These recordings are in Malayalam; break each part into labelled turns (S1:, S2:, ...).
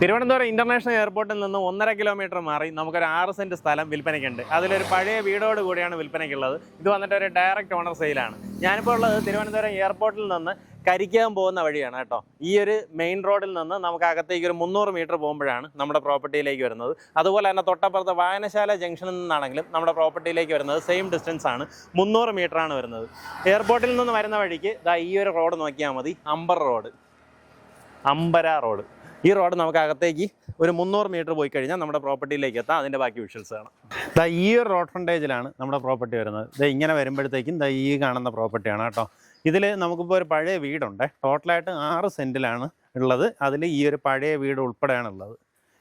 S1: തിരുവനന്തപുരം ഇന്റർനാഷണൽ എയർപോർട്ടിൽ നിന്ന് ഒന്നര കിലോമീറ്റർ മാറി നമുക്കൊരു ആറ് സെന്റ് സ്ഥലം വിൽപ്പനയ്ക്കുണ്ട്. അതിലൊരു പഴയ വീടോട് കൂടിയാണ് വിൽപ്പനയ്ക്കുള്ളത്. ഇത് വന്നിട്ട് ഒരു ഡയറക്റ്റ് ഓണർ സെയിലാണ് ഞാനിപ്പോൾ ഉള്ളത് തിരുവനന്തപുരം എയർപോർട്ടിൽ നിന്ന് കരിക്കാൻ പോകുന്ന വഴിയാണ് കേട്ടോ. ഈ ഒരു മെയിൻ റോഡിൽ നിന്ന് നമുക്ക് അകത്തേക്ക് ഒരു മുന്നൂറ് മീറ്റർ പോകുമ്പോഴാണ് നമ്മുടെ പ്രോപ്പർട്ടിയിലേക്ക് വരുന്നത്. അതുപോലെ തന്നെ തൊട്ടപ്പുറത്തെ വായനശാല ജംഗ്ഷനിൽ നിന്നാണെങ്കിലും നമ്മുടെ പ്രോപ്പർട്ടിയിലേക്ക് വരുന്നത് സെയിം ഡിസ്റ്റൻസ് ആണ്. മുന്നൂറ് ആണ് വരുന്നത്. എയർപോർട്ടിൽ നിന്ന് വരുന്ന വഴിക്ക് ദാ ഈ ഒരു റോഡ് നോക്കിയാൽ മതി. അമ്പർ റോഡ് അമ്പര റോഡ് ഈ റോഡ് നമുക്ക് അകത്തേക്ക് ഒരു മുന്നൂറ് മീറ്റർ പോയി കഴിഞ്ഞാൽ നമ്മുടെ പ്രോപ്പർട്ടിയിലേക്ക് എത്താം. അതിന്റെ ബാക്കി വിഷ്വൽസ് കാണാം. ദാ ഈ ഒരു റോഡ് ഫ്രണ്ടേജിലാണ് നമ്മുടെ പ്രോപ്പർട്ടി വരുന്നത്. ദാ ഇങ്ങനെ വരുമ്പോഴത്തേക്കും ദാ ഈ കാണുന്ന പ്രോപ്പർട്ടിയാണ് കേട്ടോ. ഇതിൽ നമുക്കിപ്പോൾ ഒരു പഴയ വീടുണ്ട്. ടോട്ടലായിട്ട് ആറ് സെന്റിലാണ് ഉള്ളത്. അതിൽ ഈ ഒരു പഴയ വീട് ഉൾപ്പെടെയാണ് ഉള്ളത്.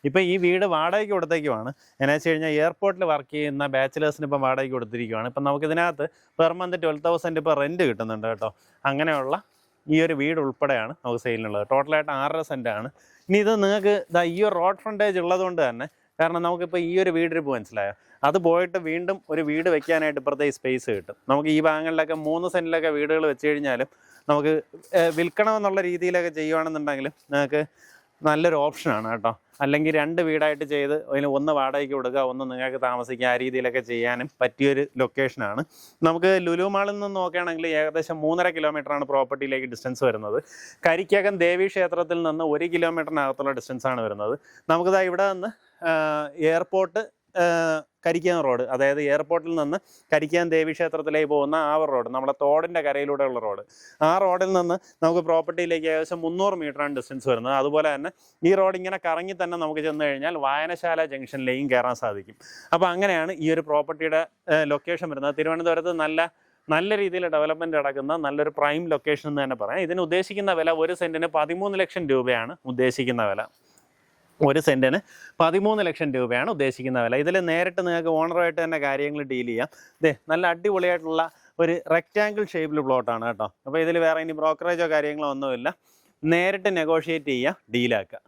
S1: ഇപ്പോൾ ഈ വീട് വാടകയ്ക്ക് കൊടുത്തേക്കുമാണ് എന്നാ വെച്ച് കഴിഞ്ഞാൽ എയർപോർട്ടിൽ വർക്ക് ചെയ്യുന്ന ബാച്ചിലേഴ്സിന് ഇപ്പം വാടകയ്ക്ക് കൊടുത്തിരിക്കുകയാണ് ഇപ്പം നമുക്കിതിനകത്ത് പെർ മന്ത് ട്വൽവ് തൗസൻഡ് ഇപ്പോൾ റെന്റ് കിട്ടുന്നുണ്ട് കേട്ടോ. അങ്ങനെയുള്ള ഈ ഒരു വീട് ഉൾപ്പെടെയാണ് നമുക്ക് സെയിലിനുള്ളത്. ടോട്ടലായിട്ട് ആറര ആണ്. ഇനി ഇത് നിങ്ങൾക്ക് ദാ ഈ ഒരു റോഡ് ഫ്രണ്ടേജ് ഉള്ളതുകൊണ്ട് തന്നെ കാരണം നമുക്കിപ്പോൾ ഈ ഒരു വീടിന് ഇപ്പോൾ മനസ്സിലായോ? അത് പോയിട്ട് വീണ്ടും ഒരു വീട് വെക്കാനായിട്ട് ഇപ്പുറത്തെ ഈ സ്പേസ് കിട്ടും. നമുക്ക് ഈ ഭാഗങ്ങളിലൊക്കെ മൂന്ന് സെന്റിലൊക്കെ വീടുകൾ വെച്ച് കഴിഞ്ഞാലും നമുക്ക് വിൽക്കണമെന്നുള്ള രീതിയിലൊക്കെ ചെയ്യുവാണെന്നുണ്ടെങ്കിലും നിങ്ങൾക്ക് നല്ലൊരു ഓപ്ഷനാണ് കേട്ടോ. അല്ലെങ്കിൽ രണ്ട് വീടായിട്ട് ചെയ്ത് അതിന് ഒന്ന് വാടകയ്ക്ക് കൊടുക്കുക ഒന്ന് നിങ്ങൾക്ക് താമസിക്കുക ആ രീതിയിലൊക്കെ ചെയ്യാനും പറ്റിയൊരു ലൊക്കേഷനാണ് നമുക്ക് ലുലു മാളിൽ നിന്ന് നോക്കുകയാണെങ്കിൽ ഏകദേശം മൂന്നര കിലോമീറ്ററാണ് പ്രോപ്പർട്ടിയിലേക്ക് ഡിസ്റ്റൻസ് വരുന്നത്. കരിക്കകം ദേവി ക്ഷേത്രത്തിൽ നിന്ന് ഒരു കിലോമീറ്ററിനകത്തുള്ള ഡിസ്റ്റൻസ് ആണ് വരുന്നത്. നമുക്കിതാ ഇവിടെ നിന്ന് എയർപോർട്ട് കരിക്കാൻ റോഡ്. അതായത് എയർപോർട്ടിൽ നിന്ന് കരിക്കാൻ ദേവി ക്ഷേത്രത്തിലേക്ക് പോകുന്ന ആ റോഡ് നമ്മുടെ തോടിന്റെ കരയിലൂടെയുള്ള റോഡ്. ആ റോഡിൽ നിന്ന് നമുക്ക് പ്രോപ്പർട്ടിയിലേക്ക് ഏകദേശം മുന്നൂറ് മീറ്ററാണ് ഡിസ്റ്റൻസ് വരുന്നത്. അതുപോലെ തന്നെ ഈ റോഡ് ഇങ്ങനെ കറങ്ങി തന്നെ നമുക്ക് ചെന്ന് കഴിഞ്ഞാൽ വായനശാല ജംഗ്ഷനിലേക്കും കയറാൻ സാധിക്കും. അപ്പോൾ അങ്ങനെയാണ് ഈ ഒരു പ്രോപ്പർട്ടിയുടെ ലൊക്കേഷൻ വരുന്നത്. തിരുവനന്തപുരത്ത് നല്ല നല്ല രീതിയിൽ ഡെവലപ്മെന്റ് നടക്കുന്ന നല്ലൊരു പ്രൈം ലൊക്കേഷൻ എന്ന് തന്നെ പറയാം. ഇതിന് ഉദ്ദേശിക്കുന്ന വില ഒരു സെന്റിന് പതിമൂന്ന് ലക്ഷം രൂപയാണ് ഉദ്ദേശിക്കുന്ന വില. ഒരു സെന്റിന് പതിമൂന്ന് ലക്ഷം രൂപയാണ് ഉദ്ദേശിക്കുന്ന വില. ഇതിൽ നേരിട്ട് നിങ്ങൾക്ക് ഓണറുമായിട്ട് തന്നെ കാര്യങ്ങൾ ഡീൽ ചെയ്യാം. ഇതേ നല്ല അടിപൊളിയായിട്ടുള്ള ഒരു റെക്റ്റാങ്കിൾ ഷേപ്പിൽ പ്ലോട്ടാണ് കേട്ടോ. അപ്പോൾ ഇതിൽ വേറെ ഇനി ബ്രോക്കറേജോ കാര്യങ്ങളോ ഒന്നുമില്ല. നേരിട്ട് നെഗോഷിയേറ്റ് ചെയ്യുക ഡീലാക്കുക